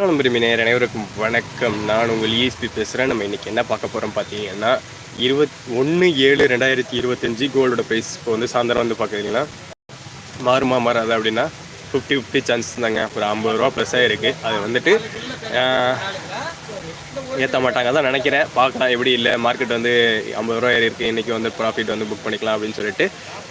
நம்பருமே நேர் அனைவருக்கும் வணக்கம். நான் உங்கள் இஎஸ்பி பேசுகிறேன் நம்ம இன்றைக்கி என்ன பார்க்க போகிறோம் பார்த்தீங்கன்னா இருபத் ஒன்று ஏழு ரெண்டாயிரத்தி இருபத்தஞ்சி கோல்டோட ப்ரைஸ் இப்போ வந்து சாயந்தரம் வந்து பார்க்குறீங்கன்னா மாறுமா மாறாது அப்படின்னா ஃபிஃப்டி ஃபிஃப்டி சான்ஸ் தாங்க. ஒரு ஐம்பது ரூபா ப்ளஸ்ஸாக இருக்குது அது வந்துட்டு ஏற்ற மாட்டாங்க தான் நினைக்கிறேன். பார்க்கலாம் எப்படி இல்லை. மார்க்கெட் வந்து ஐம்பது ரூபா ஏறி இருக்குது இன்றைக்கி வந்து ப்ராஃபிட் வந்து புக் பண்ணிக்கலாம் அப்படின்னு சொல்லிட்டு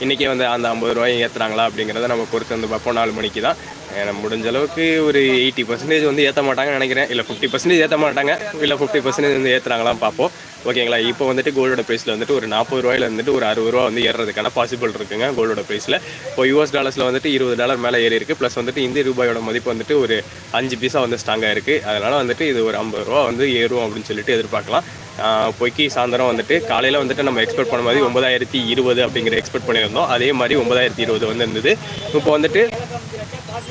இன்றைக்கி வந்து அந்த ஐம்பது ரூபாயும் ஏற்றுறாங்களா அப்படிங்கிறத நம்ம பொறுத்து வந்து பார்ப்போம். நாலு மணிக்கு தான். ஏன்னா முடிஞ்ச அளவுக்கு ஒரு எயிட்டி பர்சன்டேஜ் வந்து ஏற்ற மாட்டாங்கன்னு நினைக்கிறேன். இல்லை ஃபிஃப்டி பர்சன்டேஜ் ஏற்ற மாட்டாங்க. இல்லை ஃபிஃப்டி பர்சன்டேஜ் வந்து ஏற்றுறாங்களாம் பார்ப்போம். ஓகேங்களா? இப்போ வந்துட்டு கோல்டோட ப்ரைஸில் வந்துட்டு ஒரு நாற்பது ரூபாயில் வந்துட்டு ஒரு அறுபது ரூபா வந்து ஏறுறதுக்கான பாசிபிள் இருக்குங்க கோல்டோட ப்ரைஸில் இப்போ யூஎஸ் டாலர்ஸில் வந்துட்டு இருபது டாலர் மேலே ஏறி இருக்குது ப்ளஸ் வந்துட்டு இந்திய ரூபாயோட மதிப்பு வந்துட்டு ஒரு அஞ்சு பீஸாக வந்து ஸ்ட்ராங்காக இருக்குது அதனால் வந்துட்டு இது ஒரு ஐம்பது ரூபா வந்து ஏறும் அப்படின்னு சொல்லிட்டு எதிர்பார்க்கலாம். ஆஹ் பொய்க்கு சாயந்தரம் வந்துட்டு காலையில் வந்துட்டு நம்ம எக்ஸ்பெக்ட் பண்ண மாதிரி ஒன்பதாயிரத்தி இருபது அப்படிங்கிற எக்ஸ்பெக்ட் பண்ணியிருந்தோம். அதே மாதிரி ஒன்பதாயிரத்தி இருபது வந்து இருந்தது. இப்போ வந்துட்டு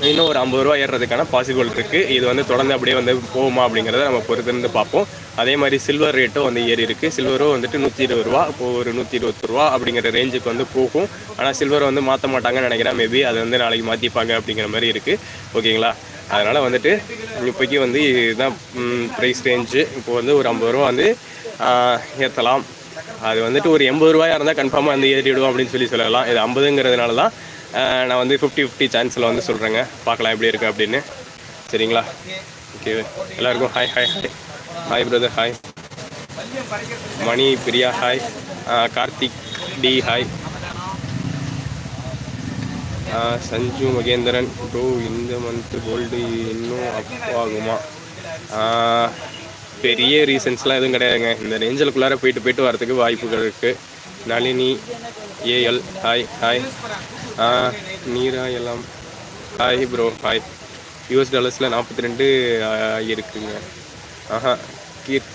இன்னும் ஒரு ஐம்பது ரூபா ஏறுறதுக்கான பாசிபிள் இருக்குது இது வந்து தொடர்ந்து அப்படியே வந்து போகுமா அப்படிங்கிறத நம்ம பொறுத்திருந்து பார்ப்போம். அதே மாதிரி சில்வர் ரேட்டும் வந்து ஏறி இருக்குது சில்வரும் வந்துட்டு நூற்றி இருபது ரூபா இப்போ ஒரு நூற்றி இருபத்தி ரூபா அப்படிங்கிற ரேஞ்சுக்கு வந்து போகும். ஆனால் சில்வர் வந்து மாற்ற மாட்டாங்கன்னு நினைக்கிறேன். மேபி அதை வந்து நாளைக்கு மாற்றிப்பாங்க அப்படிங்கிற மாதிரி இருக்குது ஓகேங்களா? அதனால் வந்துட்டு இப்போக்கி வந்து இதுதான் ப்ரைஸ் ரேஞ்சு இப்போ வந்து ஒரு ஐம்பது ரூபா வந்து ஏற்றலாம் அது வந்துட்டு ஒரு எண்பது ரூபாயாக இருந்தால் கன்ஃபார்மாக வந்து ஏறிவிடும் அப்படின்னு சொல்லி சொல்லலாம். இது ஐம்பதுங்கிறதுனால தான் நான் வந்து ஃபிஃப்டி ஃபிஃப்டி சான்ஸில் வந்து சொல்கிறேங்க பார்க்கலாம் எப்படி இருக்குது அப்படின்னு. சரிங்களா? ஓகே எல்லாருக்கும் hi hi hi hi brother hi Mani Priya hi Karthik D hi Sanju Mahendran bro இந்த மந்த் கோல்டு இன்னும் அப் ஆகுமா? பெரிய ரீசன்ஸ்லாம் எதுவும் கிடையாதுங்க. இந்த ரேஞ்சலுக்குள்ளார போயிட்டு போயிட்டு வரதுக்கு வாய்ப்புகள் இருக்குது Nalini AL hi hi Neera எல்லாம். ஹாய் ப்ரோ ஹாய் யூஎஸ் டாலர்ஸில் நாற்பத்தி ரெண்டு இருக்குங்க. ஆஹா கீர்.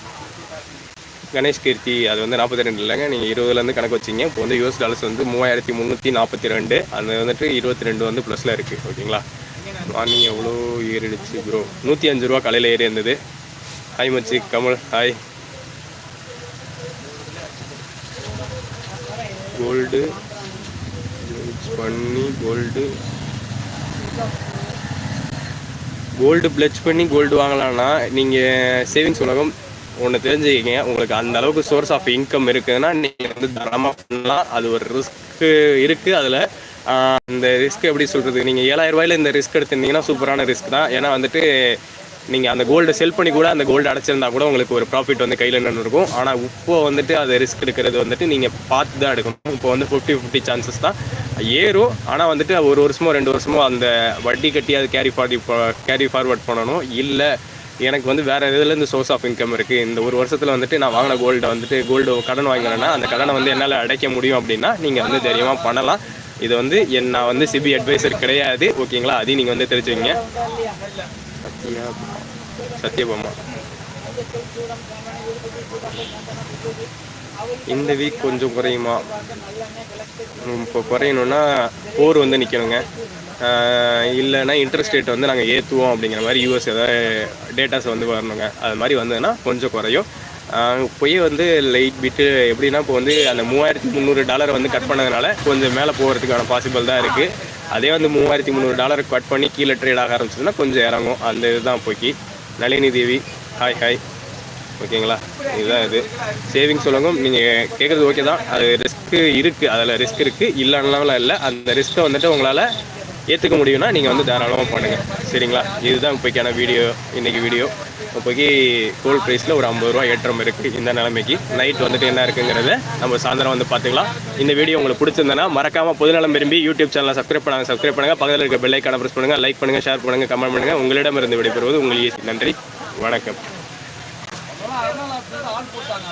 கணேஷ் கீர்த்தி அது வந்து நாற்பத்தி ரெண்டு இல்லைங்க நீங்கள் இருபதுலேருந்து கணக்கு வச்சிங்க. இப்போ வந்து யூஎஸ் டாலர்ஸ் வந்து மூவாயிரத்தி முந்நூற்றி நாற்பத்தி ரெண்டு அது வந்துட்டு இருபத்தி ரெண்டு வந்து ப்ளஸில் இருக்குது ஓகேங்களா? மார்னிங் எவ்வளோ ஏறிடுச்சு ப்ரோ நூற்றி அஞ்சு ரூபா காலையில் ஏறி இருந்தது. ஹாய் மச்சி கமல் ஹாய் கோல்டு பண்ணி கோல்டு கோல்டு பிளச் பண்ணி கோல்டு வாங்கலாம்னா நீங்கள் சேவிங்ஸ் உலகம் ஒன்று தெரிஞ்சுக்கிங்க. உங்களுக்கு அந்த அளவுக்கு சோர்ஸ் ஆஃப் இன்கம் இருக்குதுன்னா நீங்கள் வந்து தரமாக பண்ணலாம். அது ஒரு ரிஸ்க்கு இருக்குது அதில். இந்த ரிஸ்க் எப்படி சொல்கிறது நீங்கள் ஏழாயிரம் ரூபாயில இந்த ரிஸ்க் எடுத்திருந்தீங்கன்னா சூப்பரான ரிஸ்க் தான். ஏன்னா வந்துட்டு நீங்கள் அந்த கோல்டை செல் பண்ணி கூட அந்த கோல்டு அடைச்சிருந்தா கூட உங்களுக்கு ஒரு ப்ராஃபிட் வந்து கையில் நின்று இருக்கும். ஆனால் இப்போ வந்துட்டு அதை ரிஸ்க் எடுக்கிறது வந்துட்டு நீங்கள் பார்த்து தான் எடுக்கணும். இப்போ வந்து ஃபிஃப்டி ஃபிஃப்டி சான்சஸ் தான். ஏறும். ஆனால் வந்துட்டு ஒரு வருஷமோ ரெண்டு வருஷமோ அந்த வட்டி கட்டி அது கேரி ஃபார்டி கேரி ஃபார்வர்ட் பண்ணணும். இல்லை எனக்கு வந்து வேறு இதுலேருந்து சோர்ஸ் ஆஃப் இன்கம் இருக்குது இந்த ஒரு வருஷத்தில் வந்துட்டு நான் வாங்கின கோல்டை வந்துட்டு கோல்டு கடன் வாங்கினேன்னா அந்த கடனை வந்து என்னால் அடைக்க முடியும் அப்படின்னா நீங்கள் வந்து தைரியமாக பண்ணலாம். இது வந்து என் நான் வந்து சிபி அட்வைசர் கிடையாது. ஓகேங்களா அதையும் நீங்கள் வந்து தெரிஞ்சுக்கிங்க. சத்யா சத்யபாமா. இந்த வீக் கொஞ்சம் குறையுமா? இப்போ குறையணும்னா போர் வந்து நிற்கணுங்க இல்லைன்னா இன்ட்ரெஸ்ட் ரேட் வந்து நாங்கள் ஏற்றுவோம் அப்படிங்கிற மாதிரி யூஎஸ் ஏதாவது டேட்டாஸ் வந்து வரணுங்க. அது மாதிரி வந்ததுன்னா கொஞ்சம் குறையும். போய் இப்போயே வந்து லைட் பிட்டு எப்படின்னா இப்போ வந்து அந்த மூவாயிரத்தி முந்நூறு டாலர் வந்து கட் பண்ணதுனால கொஞ்சம் மேலே போகிறதுக்கான பாசிபிள் தான் இருக்குது அதே வந்து மூவாயிரத்தி முந்நூறு டாலர் கட் பண்ணி கீழே ட்ரேட் ஆக ஆரம்பிச்சதுன்னா கொஞ்சம் இறங்கும். அந்த இதுதான் போய்க்கு நளினி தேவி ஹாய் ஹாய் ஓகேங்களா? இதுதான் இது. சேவிங்ஸ் சொல்லுங்க நீங்கள் கேட்குறது ஓகே தான். அது ரிஸ்க்கு இருக்குது அதில் ரிஸ்க் இருக்குது இல்லைன்னாலாம் இல்லை. அந்த ரிஸ்க்கை வந்துட்டு உங்களால் ஏற்றுக்க முடியும்னா நீங்கள் வந்து தாராளமாக பண்ணுங்கள் சரிங்களா? இதுதான் இப்போக்கான வீடியோ இன்றைக்கி வீடியோ இப்போக்கி கோல்ட் ப்ரைஸில் ஒரு ஐம்பது ரூபா ஏற்றம் இருக்குது இந்த நிலைமைக்கு. நைட் வந்துட்டு என்ன இருக்குங்கிறத நம்ம சாயந்தரம் வந்து பார்த்துக்கலாம். இந்த வீடியோ உங்களுக்கு பிடிச்சிருந்தேன்னா மறக்காமல் பொதுநலம் விரும்பி யூடியூப் சேனலை சப்ஸ்கிரைப் பண்ணாங்க சப்ஸ்கிரைப் பண்ணுங்கள் பக்கத்தில் இருக்க பெல்லைக்கான ப்ரெஸ் பண்ணுங்கள் லைக் பண்ணுங்கள் ஷேர் பண்ணுங்கள் கமெண்ட் பண்ணுங்கள் உங்களிடமிருந்து விடைபெறுவது உங்களுக்கு நன்றி. வணக்கம். ஆன் போட்டாங்க